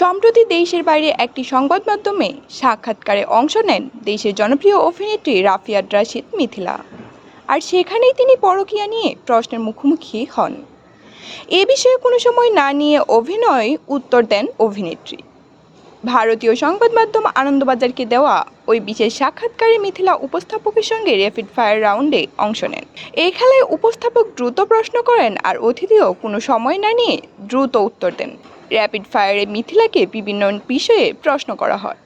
সম্প্রতি দেশের বাইরে একটি সংবাদ মাধ্যমে সাক্ষাৎকারে অংশ নেন দেশের জনপ্রিয় অভিনেত্রী রাফিয়া রাশিদ মিথিলা। আর সেখানেই তিনি পরকিয়া নিয়ে প্রশ্নের মুখোমুখি হন। এ বিষয়ে কোনো সময় না নিয়ে অভিনয় উত্তর দেন অভিনেত্রী। ভারতীয় সংবাদ মাধ্যম আনন্দবাজারকে দেওয়া ওই বিশেষ সাক্ষাৎকারে মিথিলা উপস্থাপকের সঙ্গে র্যাপিড ফায়ার রাউন্ডে অংশ নেন। এই খেলায় উপস্থাপক দ্রুত প্রশ্ন করেন আর অতিথিও কোনো সময় না নিয়ে দ্রুত উত্তর দেন। র্যাপিড ফায়ারে মিথিলাকে বিভিন্ন বিষয়ে প্রশ্ন করা হয়,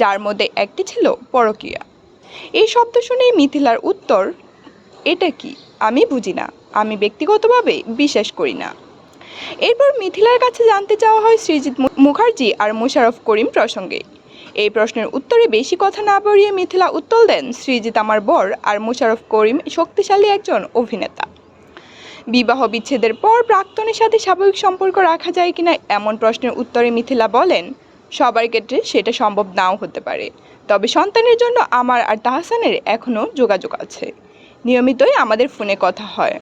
যার মধ্যে একটি ছিল পরকীয়া। এই শব্দ শুনেই মিথিলার উত্তর, এটা কি? আমি বুঝি না। আমি ব্যক্তিগতভাবে বিশ্বাস করি না। এরপর মিথিলার কাছে জানতে চাওয়া হয় মু- মুখার্জি আর মোশাররফ করিম প্রসঙ্গে। এই প্রশ্নের উত্তরে বেশি কথা না বাড়িয়ে মিথিলা উত্তর দেন, সৃজিৎ আমার বর আর মোশাররফ করিম শক্তিশালী একজন অভিনেতা। বিবাহ বিচ্ছেদের পর প্রাক্তনের সাথে স্বাভাবিক সম্পর্ক রাখা যায় কিনা এমন প্রশ্নের উত্তরে মিথিলা বলেন, সবার ক্ষেত্রে সেটা সম্ভব নাও হতে পারে। তবে সন্তানের জন্য আমার আর তাহসানের এখনও যোগাযোগ আছে। নিয়মিতই আমাদের ফোনে কথা হয়।